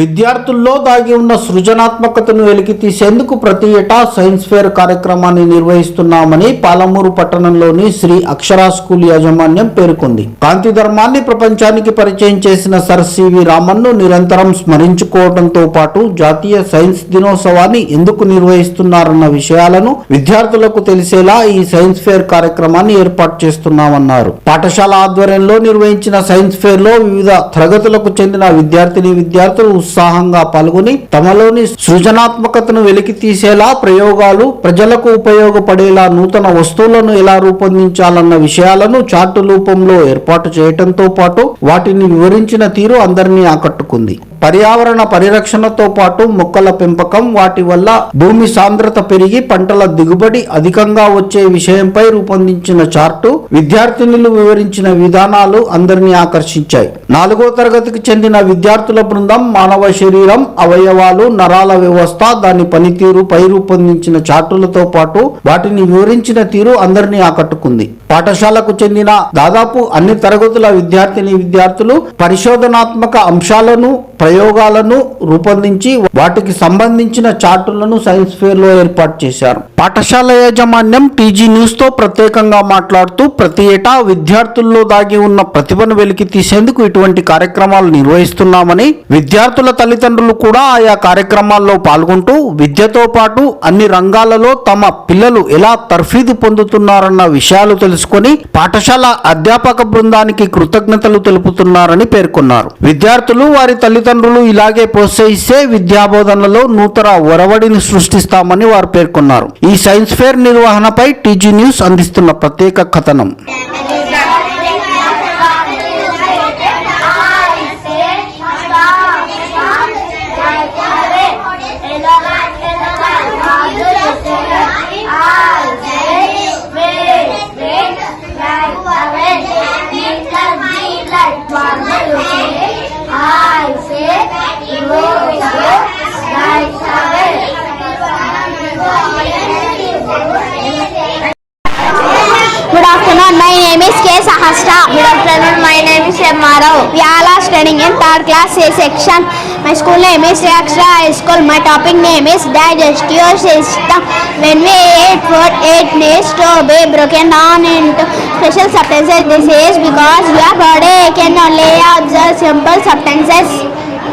విద్యార్థుల్లో దాగి ఉన్న సృజనాత్మకతను వెలికి తీసేందుకు ప్రతి ఏటా సైన్స్ ఫేర్ కార్యక్రమాన్ని నిర్వహిస్తున్నామని పాలమూరు పట్టణంలోని శ్రీ అక్షరా స్కూల్ యాజమాన్యం పేర్కొంది. కాంతి ధర్మాన్ని ప్రపంచానికి పరిచయం చేసిన సర్ సివి రామన్ను నిరంతరం స్మరించుకోవడంతో పాటు జాతీయ సైన్స్ దినోత్సవాన్ని ఎందుకు నిర్వహిస్తున్నారన్న విషయాలను విద్యార్థులకు తెలిసేలా ఈ సైన్స్ ఫేర్ కార్యక్రమాన్ని ఏర్పాటు చేస్తున్నామన్నారు. పాఠశాల ఆధ్వర్యంలో నిర్వహించిన సైన్స్ ఫేర్లో వివిధ తరగతులకు చెందిన విద్యార్థిని విద్యార్థులు ఉత్సాహంగా పాల్గొని తమలోని సృజనాత్మకతను వెలికి తీసేలా ప్రయోగాలు ప్రజలకు ఉపయోగపడేలా నూతన వస్తువులను ఎలా రూపొందించాలన్న విషయాలను చార్టు రూపంలో ఏర్పాటు చేయటంతో పాటు వాటిని వివరించిన తీరు అందరినీ ఆకట్టుకుంది. పర్యావరణ పరిరక్షణతో పాటు మొక్కల పెంపకం వాటి వల్ల భూమి సాంద్రత పెరిగి పంటల దిగుబడి అధికంగా వచ్చే విషయంపై రూపొందించిన చార్టు విద్యార్థినులు వివరించిన విధానాలు అందరినీ ఆకర్షించాయి. నాలుగో తరగతికి చెందిన విద్యార్థుల బృందం మానవ శరీరం అవయవాలు నరాల వ్యవస్థ దాని పనితీరు పై రూపొందించిన చార్టులతో పాటు వాటిని వివరించిన తీరు అందరినీ ఆకట్టుకుంది. పాఠశాలకు చెందిన దాదాపు అన్ని తరగతుల విద్యార్థిని విద్యార్థులు పరిశోధనాత్మక అంశాలను ప్రయోగాలను రూపొందించి వాటికి సంబంధించిన చార్టులను సైన్స్ ఫేర్లో ఏర్పాటు చేశారు. పాఠశాల యాజమాన్యం టీజీ న్యూస్తో ప్రత్యేకంగా మాట్లాడుతూ ప్రతి ఏటా విద్యార్థుల్లో దాగి ఉన్న ప్రతిభను వెలికి తీసేందుకు ఇటువంటి కార్యక్రమాలు నిర్వహిస్తున్నామని విద్యార్థుల తల్లిదండ్రులు కూడా ఆయా కార్యక్రమాల్లో పాల్గొంటూ విద్యతో పాటు అన్ని రంగాలలో తమ పిల్లలు ఎలా తర్ఫీదు పొందుతున్నారన్న విషయాలు తెలుసుకొని పాఠశాల అధ్యాపక బృందానికి కృతజ్ఞతలు తెలుపుతున్నారని పేర్కొన్నారు. విద్యార్థులు వారి తల్లిదండ్రులు ఇలాగే ప్రోత్సహిస్తే విద్యాబోధనలో నూతన ఒరవడిని సృష్టిస్తామని వారు పేర్కొన్నారు. ఈ సైన్స్ ఫేర్ నిర్వహణపై టీజీ న్యూస్ అందిస్తున్న ప్రత్యేక కథనం. Third class A section my school M S extra high school my topic ने is digest your system when we eat for it next be broken down into special substances this is because you are body can lay out the simple substances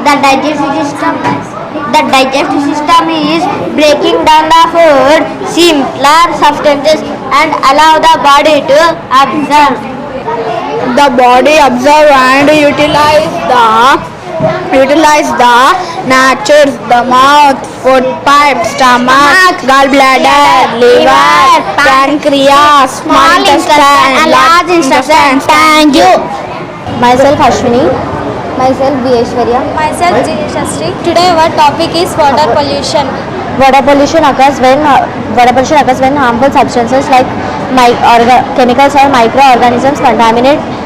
the digestive system The digestive system is breaking down the food, simpler substances, and allow the body to absorb. The body absorb and utilize the utilize the natures, the mouth, food pipe, stomach, gallbladder, liver, pancreas, small intestine, and large intestine. Thank you. Myself Ashwini. Myself Vishwarya. Myself. Shastri. Today our topic is water pollution. Water pollution occurs when uh, water pollution occurs when harmful substances like mi- orga- chemicals or microorganisms contaminate eh,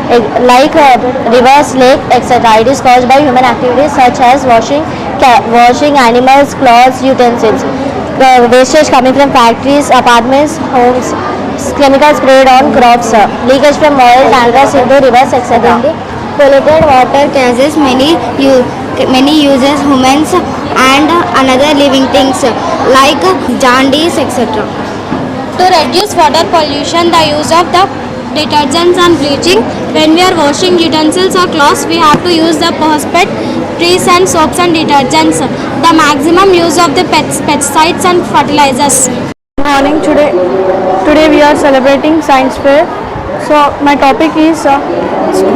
like uh, rivers, lake, etc. It is caused by human activities such as washing, washing animals, clothes, utensils. The wastage coming from factories, apartments, homes, chemicals sprayed on crops, uh, leakage from oil tankers into rivers, etc. Polluted water causes many many uses humans and another living things like jaundice etc. To reduce water pollution, the use of the detergents and bleaching. When we are washing utensils or clothes, we have to use the phosphate, trees and soaps and detergents. The maximum use of the pesticides and fertilizers. Good morning today today we are celebrating science fair so my topic is uh,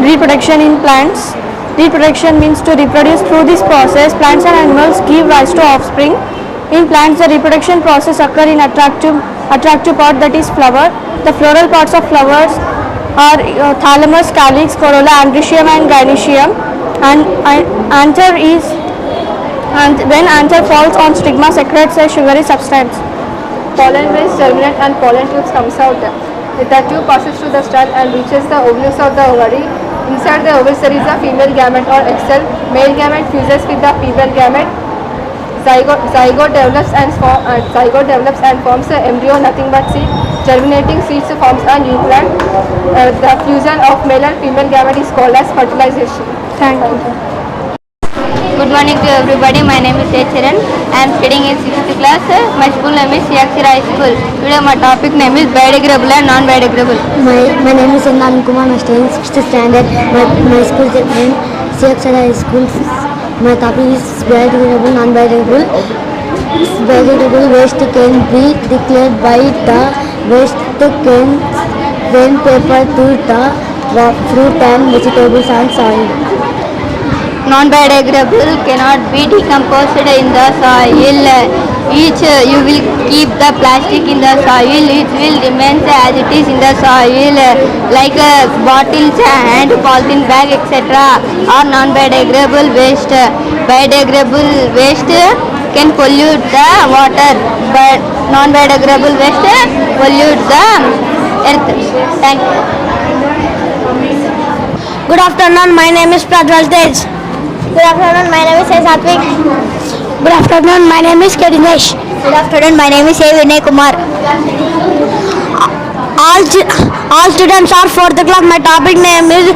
reproduction in plants reproduction means to reproduce through this process plants and animals give rise to offspring in plants the reproduction process occur in attractive attractive part that is flower the floral parts of flowers are uh, thalamus calyx corolla androecium and gynoecium and anther is and when anther falls on stigma secretes a sugary substance Pollen grains germinate and pollen tubes comes out. The tube passes through the stud and reaches the ovilus of the ovary. Inside the ovaries there is a female gamete or egg cell. Male gamete fuses with the female gamete. Zygote, zygote develops and form, uh, zygote develops and forms the embryo, nothing but seed. Germinating seeds forms a new plant. Uh, the fusion of male and female gamete is called as fertilization. thank you Good morning to everybody. My name is Charan. I am studying in 6th class. My school name is Yakshira High School. Today my topic name is biodegradable and non-biodegradable. My, my name is Anand Kumar. I'm studying 6th standard. My, my school name is Siaksara High School. My topic is biodegradable, non-biodegradable. Biodegradable waste can be declared by the waste can when paper to the fruit and vegetables and soil. Non-biodegradable cannot be decomposed in the soil. Each uh, you will keep the plastic in the soil. It will remain as it is in the soil, like uh, bottles and polythene bag etc. are non-biodegradable waste. Biodegradable waste can pollute the water, but non-biodegradable waste pollute the earth. Thank you. Good afternoon. My name is Prajwal Tej. Good afternoon. My name is Satvik. Good afternoon. My name is Kadinesh. Good afternoon. My name is A. Vinay Kumar. All, all students are fourth class. My topic name is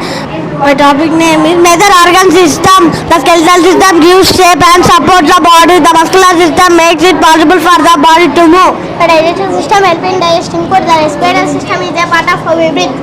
my topic name is major organ system. The skeletal system gives shape and supports the body. The muscular system makes it possible for the body to move. The digestion system helps in digesting food. The respiratory system is a part of how we breathe.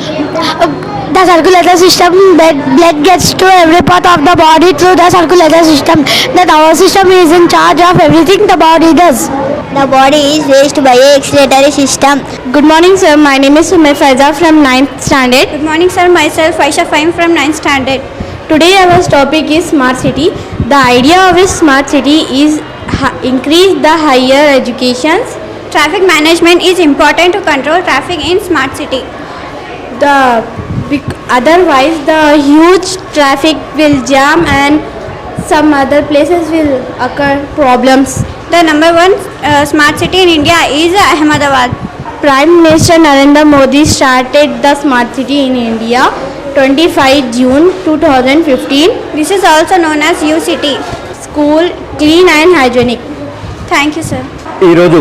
The circulatory system, blood, blood gets to every part of the body through the circulatory system. The nervous system is in charge of everything the body does. The body is raised by a excretory system. Good morning, sir. My name is Sumay Faiza from 9th standard. Good morning, sir. Myself, Aisha Faim from 9th standard. Today our topic is smart city. The idea of a smart city is increase the higher educations. Traffic management is important to control traffic in smart city. The otherwise the huge traffic will jam and some other places will occur problems. The number one uh, smart city in India is Ahmedabad. Prime Minister Narendra Modi started the smart city in India 25 June 2015. This is also known as U City. School clean and hygienic. Thank you, sir. ఈరోజు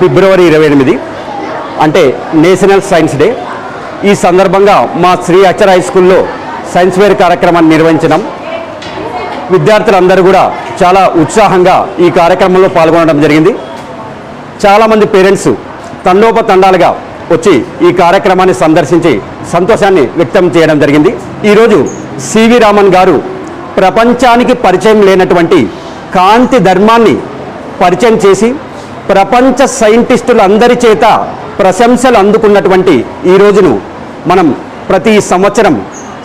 ఫిబ్రవరి ఇరవై ఎనిమిది అంటే national science day ఈ సందర్భంగా మా Shri అచ్చర్ high స్కూల్లో science fair కార్యక్రమాన్ని నిర్వహించినాం. విద్యార్థులందరూ కూడా చాలా ఉత్సాహంగా ఈ కార్యక్రమంలో పాల్గొనడం జరిగింది. చాలామంది పేరెంట్స్ తండోపతండాలుగా వచ్చి ఈ కార్యక్రమాన్ని సందర్శించి సంతోషాన్ని వ్యక్తం చేయడం జరిగింది. ఈరోజు సివి రామన్ గారు ప్రపంచానికి పరిచయం లేనటువంటి కాంతి ధర్మాన్ని పరిచయం చేసి ప్రపంచ సైంటిస్టులందరి చేత ప్రశంసలు అందుకున్నటువంటి ఈ రోజును మనం ప్రతి సంవత్సరం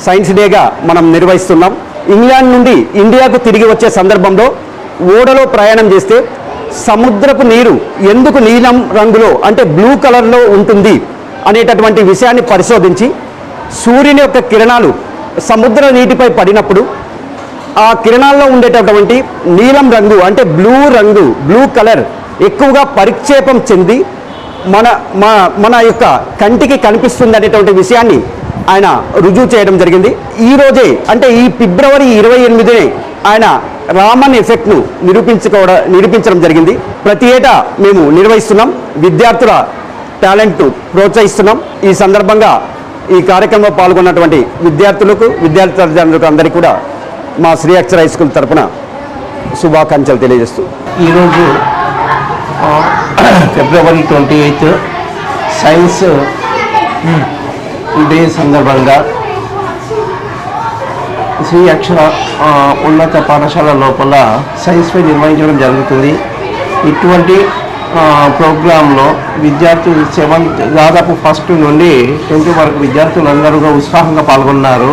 సైన్స్ డేగా మనం నిర్వహిస్తున్నాం. ఇంగ్లాండ్ నుండి ఇండియాకు తిరిగి వచ్చే సందర్భంలో ఓడలో ప్రయాణం చేస్తే సముద్రపు నీరు ఎందుకు నీలం రంగులో అంటే బ్లూ కలర్లో ఉంటుంది అనేటటువంటి విషయాన్ని పరిశోధించి సూర్యుని యొక్క కిరణాలు సముద్ర నీటిపై పడినప్పుడు ఆ కిరణాల్లో ఉండేటటువంటి నీలం రంగు అంటే బ్లూ రంగు బ్లూ కలర్ ఎక్కువగా పరిక్షేపం చెంది మన మన మన యొక్క కంటికి కనిపిస్తుంది అనేటువంటి విషయాన్ని ఆయన రుజువు చేయడం జరిగింది. ఈ రోజే అంటే ఈ ఫిబ్రవరి ఇరవై ఎనిమిదినే ఆయన రామన్ ఎఫెక్ట్ను నిరూపించుకోవడం నిరూపించడం జరిగింది. ప్రతి ఏటా మేము నిర్వహిస్తున్నాం. విద్యార్థుల టాలెంట్ను ప్రోత్సహిస్తున్నాం. ఈ సందర్భంగా ఈ కార్యక్రమంలో పాల్గొన్నటువంటి విద్యార్థులకు విద్యార్థి తల్లిదండ్రులకు అందరికీ కూడా మా శ్రీ అక్షర హై స్కూల్ తరఫున శుభాకాంక్షలు తెలియజేస్తూ. ఈరోజు February twenty eighth science day సందర్భంగా శ్రీ అక్షర ఉన్నత పాఠశాల లోపల సైన్స్ ఫెయిర్ నిర్వహించడం జరుగుతుంది. ఇటువంటి ప్రోగ్రాంలో విద్యార్థులు సెవెంత్ దాదాపు ఫస్ట్ నుండి టెన్త్ వరకు విద్యార్థులు అందరూ ఉత్సాహంగా పాల్గొన్నారు.